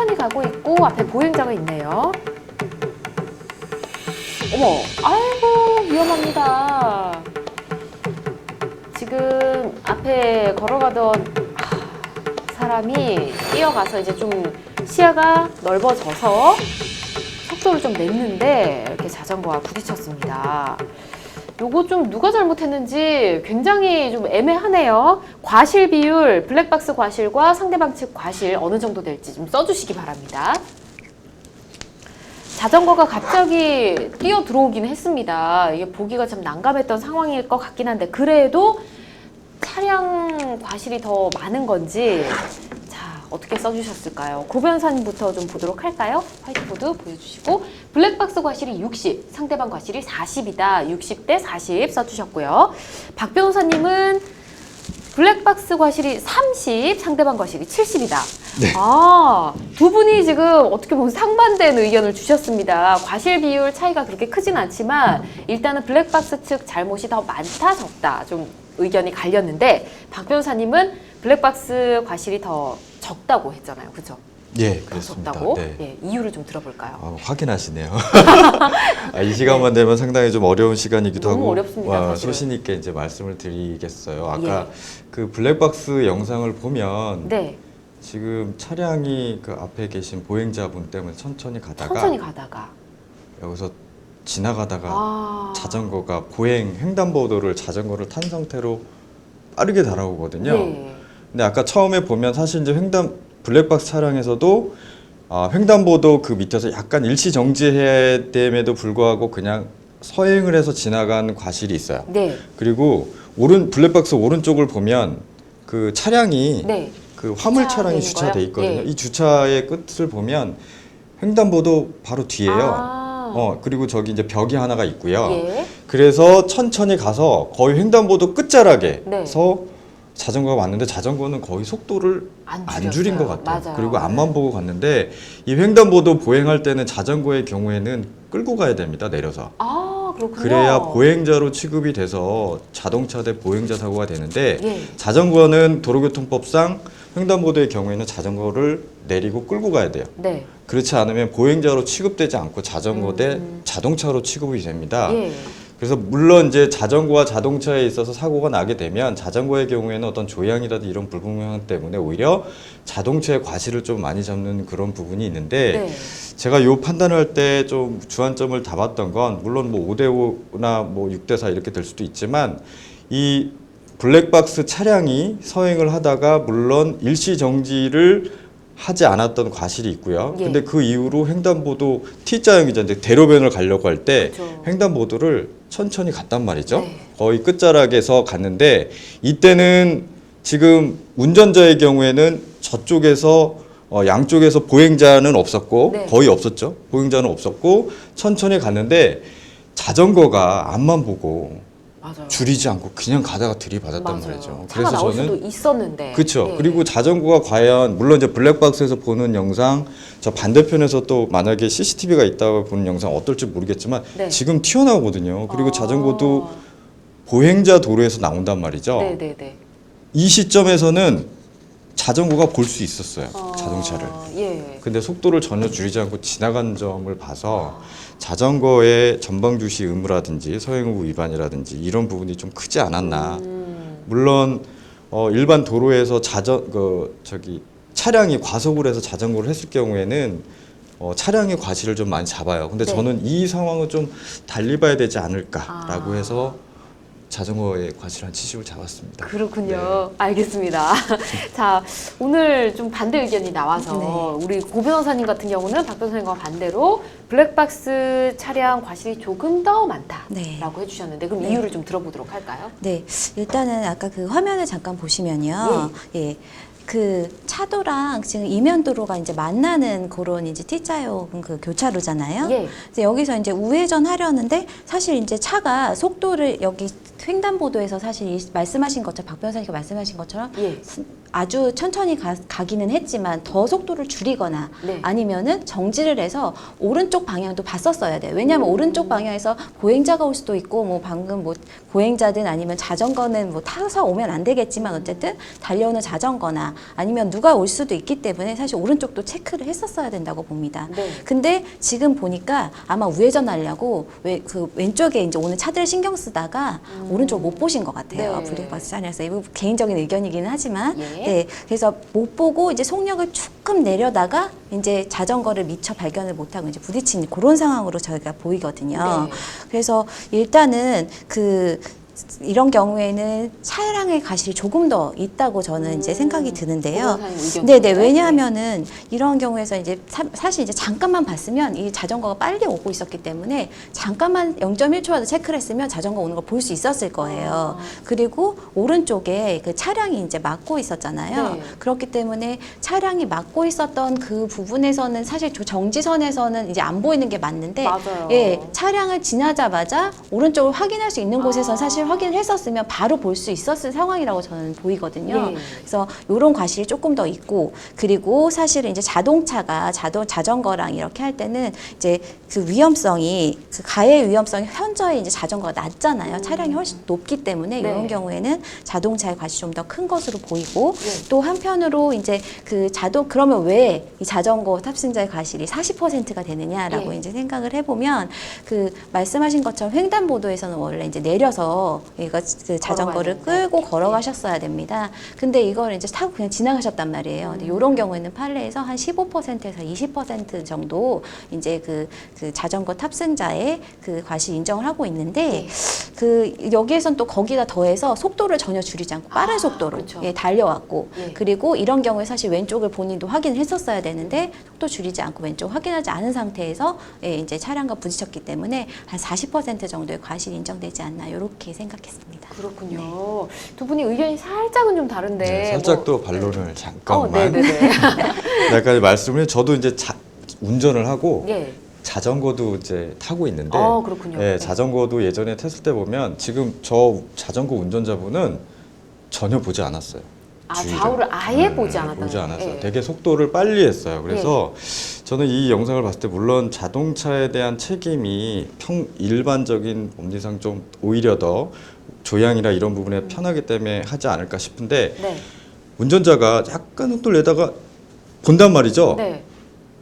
천천히 가고 있고 앞에 보행자가 있네요. 어머, 아이고 위험합니다. 지금 앞에 걸어가던 하, 사람이 뛰어가서 이제 좀 시야가 넓어져서 속도를 좀 냈는데 이렇게 자전거와 부딪혔습니다. 요거 좀 누가 잘못했는지 굉장히 좀 애매하네요. 과실 비율, 블랙박스 과실과 상대방 측 과실 어느 정도 될지 좀 써주시기 바랍니다. 자전거가 갑자기 뛰어 들어오긴 했습니다. 이게 보기가 좀 난감했던 상황일 것 같긴 한데 그래도 차량 과실이 더 많은 건지 자 어떻게 써주셨을까요? 고변사님부터 좀 보도록 할까요? 화이트보드 보여주시고 블랙박스 과실이 60, 상대방 과실이 40이다. 60대 40 써주셨고요. 박 변호사님은 블랙박스 과실이 30, 상대방 과실이 70이다. 네. 아, 두 분이 지금 어떻게 보면 상반된 의견을 주셨습니다. 과실 비율 차이가 그렇게 크진 않지만 일단은 블랙박스 측 잘못이 더 많다, 적다. 좀 의견이 갈렸는데 박 변호사님은 블랙박스 과실이 더 적다고 했잖아요. 그죠? 예, 더 그렇습니다. 적다고? 네. 예, 이유를 좀 들어볼까요? 아, 확인하시네요. 아, 이 시간만 되면 상당히 좀 어려운 시간이기도 너무 하고 어렵습니다, 와, 사실은. 소신 있게 이제 말씀을 드리겠어요. 아까 예. 그 블랙박스 영상을 보면 네, 지금 차량이 그 앞에 계신 보행자분 때문에 천천히 가다가 천천히 가다가. 여기서 지나가다가 아, 자전거가 보행 횡단보도를 자전거를 탄 상태로 빠르게 달아오거든요. 네. 근데 아까 처음에 보면 사실 이제 횡단 블랙박스 차량에서도 아, 횡단보도 그 밑에서 약간 일시 정지해야 됨에도 불구하고 그냥 서행을 해서 지나간 과실이 있어요. 네, 그리고 오른 블랙박스 오른쪽을 보면 그 차량이 네. 그 화물 차량이 주차돼? 있거든요. 예. 이 주차의 끝을 보면 횡단보도 바로 뒤에요. 아, 어 그리고 저기 이제 벽이 하나가 있고요. 예. 그래서 천천히 가서 거의 횡단보도 끝자락에서 네. 자전거가 왔는데 자전거는 거의 속도를 안, 안 줄인 것. 같아요. 맞아요. 그리고 앞만 보고 갔는데 이 횡단보도 보행할 때는 자전거의 경우에는 끌고 가야 됩니다. 내려서. 아, 그렇군요. 그래야 보행자로 취급이 돼서 자동차 대 보행자 사고가 되는데 예. 자전거는 도로교통법상 횡단보도의 경우에는 자전거를 내리고 끌고 가야 돼요. 네. 그렇지 않으면 보행자로 취급되지 않고 자전거 대 음. 자동차로 취급이 됩니다. 예. 그래서 물론 이제 자전거와 자동차에 있어서 사고가 나게 되면 자전거의 경우에는 어떤 조향이라든지 이런 불공평 때문에 오히려 자동차의 과실을 좀 많이 잡는 그런 부분이 있는데 네. 제가 요 판단을 할 때 좀 주안점을 담았던 건 물론 뭐 5대 5나 뭐 6대 4 이렇게 될 수도 있지만 이 블랙박스 차량이 서행을 하다가 물론 일시 정지를 하지 않았던 과실이 있고요. 예. 근데 그 이후로 횡단보도 T자형이잖아요. 대로변을 가려고 할 때 그렇죠. 횡단보도를 천천히 갔단 말이죠. 네. 거의 끝자락에서 갔는데 이때는 지금 운전자의 경우에는 저쪽에서 어, 양쪽에서 보행자는 없었고 네. 거의 없었죠. 보행자는 없었고 천천히 갔는데 자전거가 앞만 보고 맞아요. 줄이지 않고 그냥 가다가 들이받았단 맞아요. 말이죠. 차가 나올 저는 수도 있었는데. 그렇죠. 예. 그리고 자전거가 과연 물론 이제 블랙박스에서 보는 영상 저 반대편에서 또 만약에 CCTV가 있다고 보는 영상 어떨지 모르겠지만 네. 지금 튀어나오거든요. 그리고 아. 자전거도 보행자 도로에서 나온단 말이죠. 네, 네, 네. 이 시점에서는 자전거가 볼 수 있었어요. 아, 자동차를. 예. 근데 속도를 전혀 줄이지 않고 지나간 점을 봐서 자전거의 전방 주시 의무라든지 서행 의무 위반이라든지 이런 부분이 좀 크지 않았나. 음, 물론 어, 일반 도로에서 자전 그 저기 차량이 과속을 해서 자전거를 했을 경우에는 어, 차량의 과실을 좀 많이 잡아요. 근데 네. 저는 이 상황을 좀 달리 봐야 되지 않을까라고 아. 해서 자전거의 과실 한 70을 잡았습니다. 그렇군요. 네. 알겠습니다. 자, 오늘 좀 반대 의견이 나와서 네. 우리 고 변호사님 같은 경우는 박 변호사님과 반대로 블랙박스 차량 과실이 조금 더 많다라고 네. 해주셨는데 그럼 네. 이유를 좀 들어보도록 할까요? 네, 일단은 아까 그 화면을 잠깐 보시면요. 예. 그 차도랑 지금 이면도로가 이제 만나는 그런 이제 T자형 그 교차로잖아요. 예. 이제 여기서 이제 우회전 하려는데 사실 이제 차가 속도를 여기 횡단보도에서 사실 이 말씀하신 것처럼 박 변호사님께서 말씀하신 것처럼 예. 아주 천천히 가, 가기는 했지만 더 속도를 줄이거나 네. 아니면은 정지를 해서 오른쪽 방향도 봤었어야 돼요. 왜냐하면 음. 오른쪽 방향에서 보행자가 올 수도 있고 뭐 방금 뭐 보행자든 아니면 자전거는 뭐 타서 오면 안 되겠지만 어쨌든 달려오는 자전거나 아니면 누가 올 수도 있기 때문에 사실 오른쪽도 체크를 했었어야 된다고 봅니다. 네. 근데 지금 보니까 아마 우회전 하려고 왜 그 왼쪽에 이제 오는 차들을 신경 쓰다가 오른쪽 못 보신 것 같아요. 음. 네. 브레이크 박스 안에서 이거 개인적인 의견이기는 하지만 예. 네 그래서 못 보고 이제 속력을 조금 내려다가 이제 자전거를 미처 발견을 못하고 이제 부딪힌 그런 상황으로 저희가 보이거든요. 네. 그래서 일단은 그 이런 경우에는 차량의 과실이 조금 더 있다고 저는 이제 음. 생각이 드는데요. 변호사님 의견 네네? 왜냐하면은 이런 경우에서 이제 사, 실 이제 잠깐만 봤으면 이 자전거가 빨리 오고 있었기 때문에 잠깐만 0.1초라도 체크를 했으면 자전거 오는 걸 볼 수 있었을 거예요. 아. 그리고 오른쪽에 그 차량이 이제 막고 있었잖아요. 네. 그렇기 때문에 차량이 막고 있었던 그 부분에서는 사실 저 정지선에서는 이제 안 보이는 게 맞는데 맞아요. 예, 차량을 지나자마자 오른쪽을 확인할 수 있는 곳에서 아. 사실 확인을 했었으면 바로 볼 수 있었을 상황이라고 저는 보이거든요. 예. 그래서 이런 과실이 조금 더 있고 그리고 사실은 이제 자동차가 자동 자전거랑 이렇게 할 때는 이제 그 위험성이 그 가해 위험성이 현저히 이제 자전거가 낮잖아요. 차량이 훨씬 높기 때문에 네. 이런 경우에는 자동차의 과실이 좀 더 큰 것으로 보이고 네. 또 한편으로 이제 그 자동 그러면 왜 이 자전거 탑승자의 과실이 40%가 되느냐라고 예. 이제 생각을 해보면 그 말씀하신 것처럼 횡단보도에서는 원래 이제 내려서 이거 그 자전거를 끌고 걸어가셨어야 됩니다. 근데 이걸 이제 타고 그냥 지나가셨단 말이에요. 근데 이런 경우에는 판례에서 한 15%에서 20% 정도 이제 그, 그 자전거 탑승자의 그 과실 인정을 하고 있는데 그 여기에선 또 거기다 더해서 속도를 전혀 줄이지 않고 빠른 아, 속도로 그렇죠. 예, 달려왔고 예. 그리고 이런 경우에 사실 왼쪽을 본인도 확인을 했었어야 되는데 속도 줄이지 않고 왼쪽 확인하지 않은 상태에서 예, 이제 차량과 부딪혔기 때문에 한 40% 정도의 과실이 인정되지 않나 이렇게 생각했습니다. 그렇군요. 두 분이 의견이 살짝은 좀 다른데. 네, 살짝 뭐- 또 반론을 어, 잠깐만 네네네. 약간 말씀을 저도 이제 자, 운전을 하고 예. 자전거도 이제 타고 있는데 어, 그렇군요. 예, 네. 자전거도 예전에 탔을 때 보면 지금 저 자전거 운전자분은 전혀 보지 않았어요. 아, 주위를. 좌우를 아예 네, 보지 않았다는 보지 않았어요. 예. 되게 속도를 빨리 했어요. 그래서 저는 이 영상을 봤을 때 물론 자동차에 대한 책임이 평 일반적인 법리상 좀 오히려 더 조향이나 이런 부분에 편하기 때문에 하지 않을까 싶은데 네. 운전자가 약간 속도를 내다가 본단 말이죠. 네.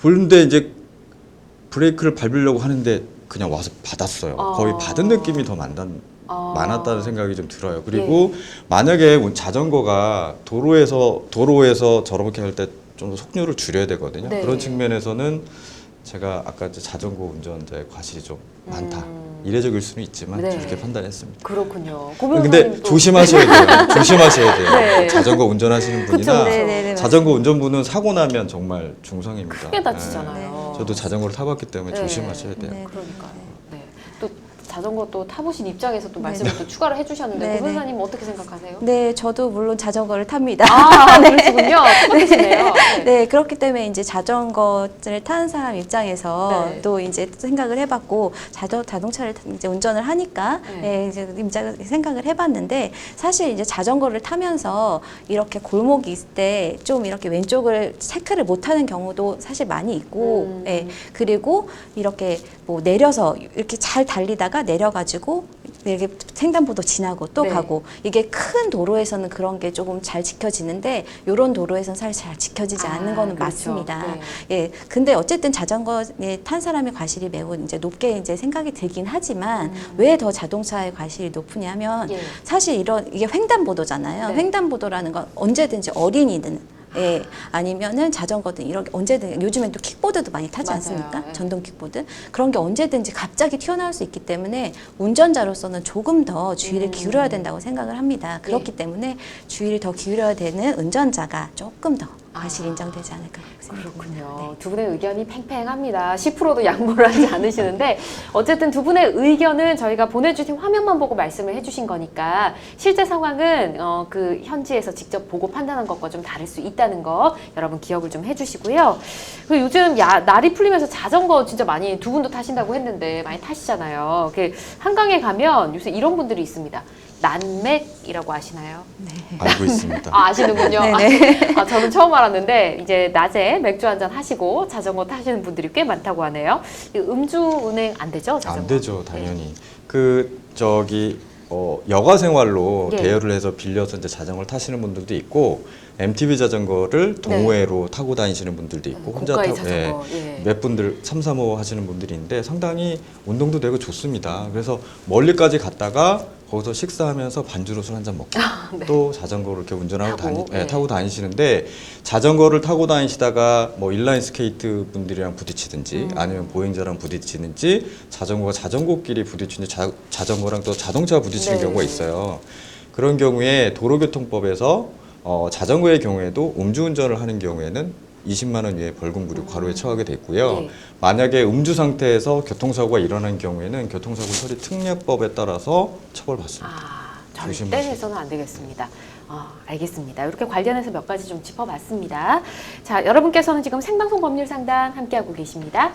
보는데 이제 브레이크를 밟으려고 하는데 그냥 와서 받았어요. 아. 거의 받은 느낌이 더 많단, 아. 많았다는 생각이 좀 들어요. 그리고 만약에 운- 자전거가 도로에서 도로에서 저렇게 할 때좀더 속력을 줄여야 되거든요. 네. 그런 측면에서는 제가 아까 이제 자전거 운전자의 과실이 좀 많다. 음. 이례적일 수는 있지만 네. 그렇게 판단했습니다. 그렇군요. 고 근데 조심하셔야 돼요. 조심하셔야 돼요. 네. 자전거 운전하시는 분이나 네, 네, 네, 자전거 운전분은 사고 나면 정말 중상입니다. 크게 다치잖아요. 네. 저도 자전거를 타봤기 때문에 네. 조심하셔야 돼요. 네. 그러니까요. 네. 또 자전거 또 타보신 입장에서 또 네. 말씀을 또 추가를 해주셨는데 네, 고 네. 변호사님 어떻게 생각하세요? 네, 저도 물론 자전거를 탑니다. 아, 그러시군요. 똑같으시네요. 네. 네, 그렇기 때문에 이제 자전거를 타는 사람 입장에서 네. 또 이제 생각을 해봤고 자동 자동차를 이제 운전을 하니까 네. 네. 이제 임자 생각을 해봤는데 사실 이제 자전거를 타면서 이렇게 골목이 있을 때 좀 이렇게 왼쪽을 체크를 못하는 경우도 사실 많이 있고, 음. 예 그리고 이렇게 뭐 내려서 이렇게 잘 달리다가 내려가지고 이렇게 횡단보도 지나고 또 네. 가고 이게 큰 도로에서는 그런 게 조금 잘 지켜지는데 이런 도로에서는 사실 잘 지켜지지 아, 않는 거는 그렇죠. 맞습니다. 네. 예, 근데 어쨌든 자전거에 탄 사람의 과실이 매우 이제 높게 이제 생각이 들긴 하지만 음. 왜더 자동차의 과실이 높으냐면 예. 사실 이런 이게 횡단보도잖아요. 네. 횡단보도라는 건 언제든지 어린이든 예, 아니면은 자전거든 이렇게 언제든 요즘엔 또 킥보드도 많이 타지 맞아요. 않습니까? 예. 전동 킥보드 그런 게 언제든지 갑자기 튀어나올 수 있기 때문에 운전자로서는 조금 더 주의를 음. 기울여야 된다고 생각을 합니다. 그렇기 예. 때문에 주의를 더 기울여야 되는 운전자가 조금 더 과실 아. 인정되지 않을까. 그렇군요. 두 분의 의견이 팽팽합니다. 10%도 양보를 하지 않으시는데 어쨌든 두 분의 의견은 저희가 보내주신 화면만 보고 말씀을 해주신 거니까 실제 상황은 어, 그 현지에서 직접 보고 판단한 것과 좀 다를 수 있다는 거 여러분 기억을 좀 해주시고요. 그리고 요즘 야, 날이 풀리면서 자전거 진짜 많이 두 분도 타신다고 했는데 많이 타시잖아요. 그 한강에 가면 요새 이런 분들이 있습니다. 난맥이라고 아시나요? 알고 있습니다. 아, 아시는군요. 네네. 아, 저는 처음 알았는데 이제 낮에 맥주 한 잔 하시고 자전거 타시는 분들이 꽤 많다고 하네요. 이 음주 운행 안 되죠? 자전거? 안 되죠, 당연히. 그 저기 어, 여가 생활로 예. 대여를 해서 빌려서 이제 자전거를 타시는 분들도 있고 MTB 자전거를 동호회로 타고 다니시는 분들도 있고 혼자 네. 고가의 타고 예, 자전거. 예. 몇 분들 3, 3호 하시는 분들이 있는데 상당히 운동도 되고 좋습니다. 그래서 멀리까지 갔다가 거기서 식사하면서 반주로 술 한 잔 먹고 네. 또 자전거를 이렇게 운전하고 타고, 다니, 예, 예. 타고 다니시는데 자전거를 타고 다니시다가 뭐 인라인 스케이트 분들이랑 부딪히든지 음. 아니면 보행자랑 부딪히는지 자전거가 자전거끼리 부딪히는지 자, 자전거랑 또 자동차가 부딪히는 네. 경우가 있어요. 그런 경우에 도로교통법에서 어, 자전거의 경우에도 음주운전을 하는 경우에는 20만 원 이하의 벌금 부류 과로에 처하게 됐고요. 네. 만약에 음주 상태에서 교통사고가 일어난 경우에는 교통사고 처리 특례법에 따라서 처벌받습니다. 아, 절대 조심하세요. 해서는 안 되겠습니다. 아, 알겠습니다. 이렇게 관련해서 몇 가지 좀 짚어봤습니다. 자, 여러분께서는 지금 생방송 법률 상담 함께하고 계십니다.